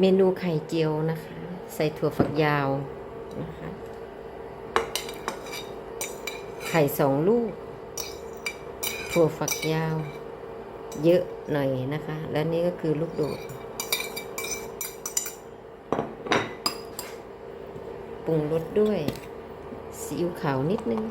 เมนูไข่เจียวนะคะ ใส่ถั่วฝักยาวนะคะ ไข่สองลูก ถั่วฝักยาว เยอะหน่อยนะคะ และนี่ก็คือลูกโดดปรุงรสด้วยซีอิ๊วขาวนิดนึง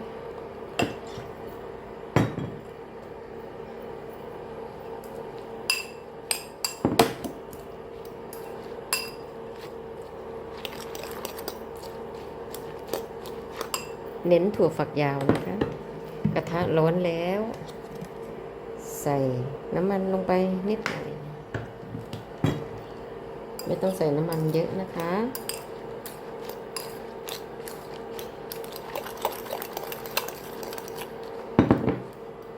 เน้นถั่วฝักยาวนะคะ กระทะร้อนแล้ว ใส่น้ำมันลงไปนิดหน่อยไม่ต้องใส่น้ำมันเยอะนะคะ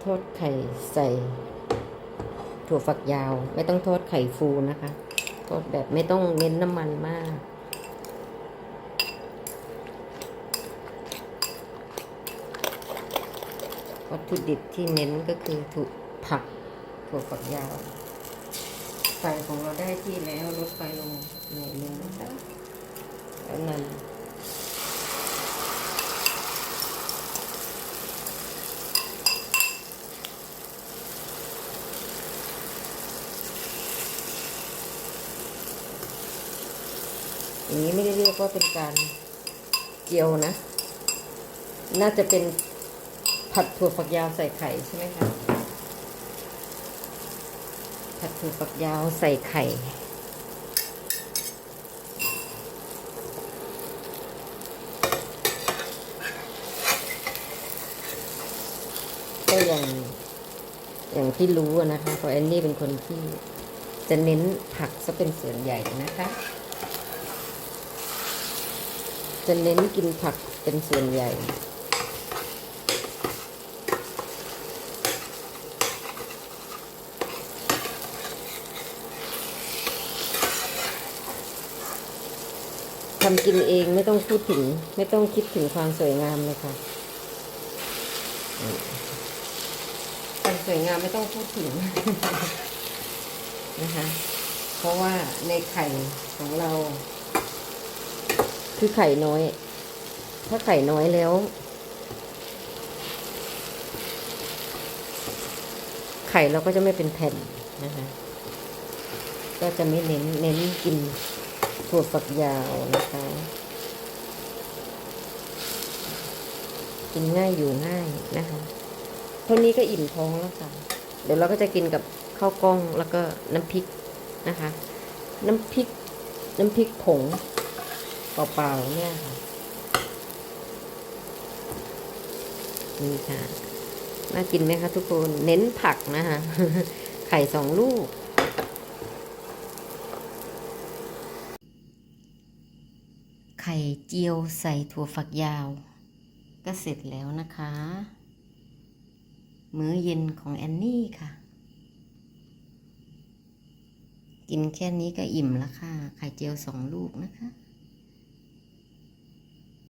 ทอดไข่ใส่ ถั่วฝักยาว ไม่ต้องทอดไข่ฟูนะคะ ทอดแบบไม่ต้องเน้นน้ำมันมาก วัตถุดิบที่เน้นก็คือถูกผักถั่วฝักยาวไฟของเราได้ที่แล้วลดไฟลงหน่อยนึงนะคะแล้วนั้นอย่างนี้ไม่ได้เรียกว่าเป็นการเจียวนะ น่าจะเป็น ผัดถั่วฝักยาวใส่ไข่ใช่ไหมคะ ผัดถั่วฝักยาวใส่ไข่ ก็อย่าง อย่างที่รู้นะคะเพราะแอนนี่เป็นคนที่จะเน้นผักซะเป็นส่วนใหญ่นะคะ จะเน้นกินผักเป็นส่วนใหญ่ ทำกินเองไม่ต้องพูดถึง ไม่ต้องคิดถึงความสวยงามเลยค่ะความสวยงามไม่ต้องพูดถึงนะคะ เพราะว่าในไข่ของเรา คือไข่น้อย ถ้าไข่น้อยแล้ว ไข่เราก็จะไม่เป็นแผ่นนะคะ ก็จะไม่เน้นเน้นกิน ถั่วฝักยาวนะคะ กินง่ายอยู่ง่ายนะคะเท่านี้ก็อิ่มท้องแล้วค่ะ เดี๋ยวเราก็จะกินกับข้าวกล้องแล้วก็น้ำพริกนะคะ น้ำพริก น้ำพริกผงเปล่าๆเนี่ยค่ะนี่ค่ะ น่ากินไหมคะทุกคน เน้นผักนะคะ ไข่สองลูก ข่เจียวใส่ถั่วฝักยาว ก็เสร็จแล้วนะคะ มื้อเย็นของแอนนี่ค่ะ กินแค่นี้ก็อิ่มแล้วค่ะ ไข่เจียวสองลูกนะคะ